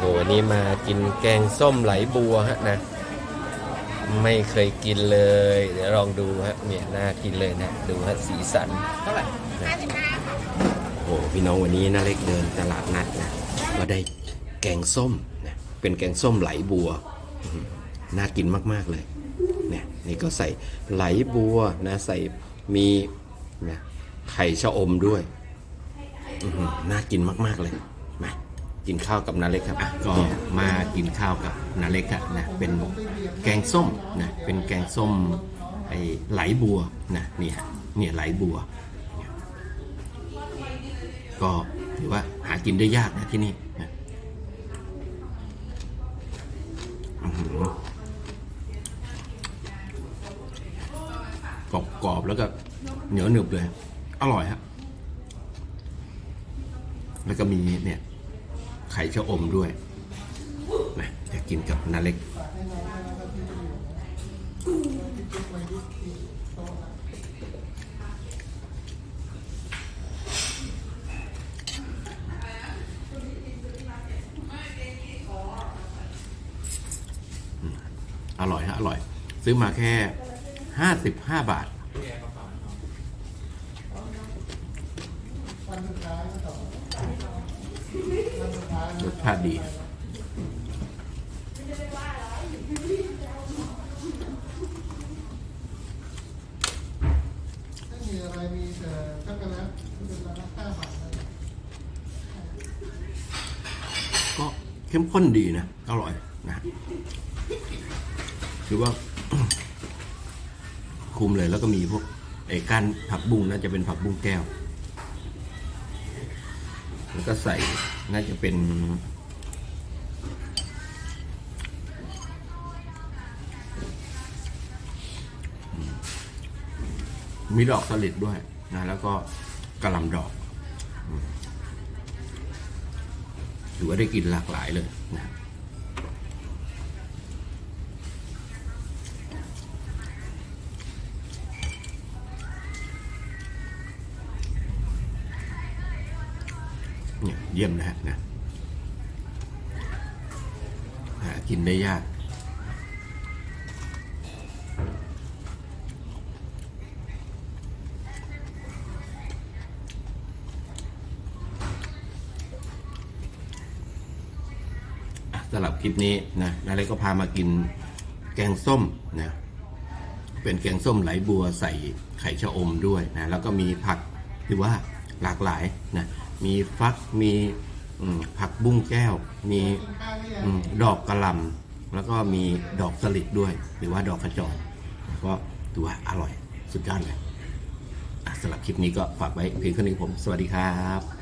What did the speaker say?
โหวันนี้มากินแกงส้มไหลบัวฮะนะ ไม่เคยกินเลย เดี๋ยวลองดูฮะเนี่ยน่ากินเลยนะ ดูฮะสีสันเท่าไหร่โอ้โหพี่น้องวันนี้น่าเล็กเดินตลาดนัดนะก็ได้แกงส้มนะเป็นแกงส้มไหลบัวอื้อหือน่ากินมากๆเลยเนี่ยนี่ก็ใส่ไหลบัวนะใส่มีนะไข่ชะอมด้วยอื้อหือน่ากินมากๆเลยมา กินข้าวกับนาเล็กครับอะก็มากินข้าวกับนาเล็กอะนะเป็นแกงส้มนะเป็นแกงส้มไอไหลบัวนะเนี่ยเนี่ยไหลบัว ก็ถือว่าหากินได้ยากนะที่นี่นะอื้อหือกรอบกรอบๆแล้วก็เหนียวหนึบเลย อร่อยฮะแล้วก็มีเนี่ย ไข่ชะอมด้วยนะจะกินกับนาเล็ก อร่อยฮะ อร่อย ซื้อมาแค่ห้าสิบห้าบาท รสชาติดีไม่มีอะไรมีแต่ช็อกโกแลตที่เป็นราคาบาทนะก็เข้มข้นดีนะ อร่อยนะคือว่าคุมเลยแล้วก็มีพวกไอ้ก้านผักบุ้งน่าจะเป็นผักบุ้งแก้ว แล้วก็ใส่น่าจะเป็น มีดอกสลิดด้วยนะแล้วก็กระลำดอกถือว่าได้กินหลากหลายเลยนะ เนี่ยเยี่ยมนะฮะนะหากินได้ยาก สำหรับคลิปนี้นะนาเล็กก็พามากินแกงส้มนะเป็นแกงส้มไหลบัวใส่ไข่ชะอมด้วยนะแล้วก็มีผักที่ว่าหลากหลายนะ มีฟักมีผักบุ้งแก้ว มีดอกกระหลำแล้วก็มีดอกสลิดด้วย หรือว่าดอกกระจอกก็ถือว่าอร่อยสุดยอดเลยสำหรับคลิปนี้ก็ฝากไว้เพียงเท่านี้ผม สวัสดีครับ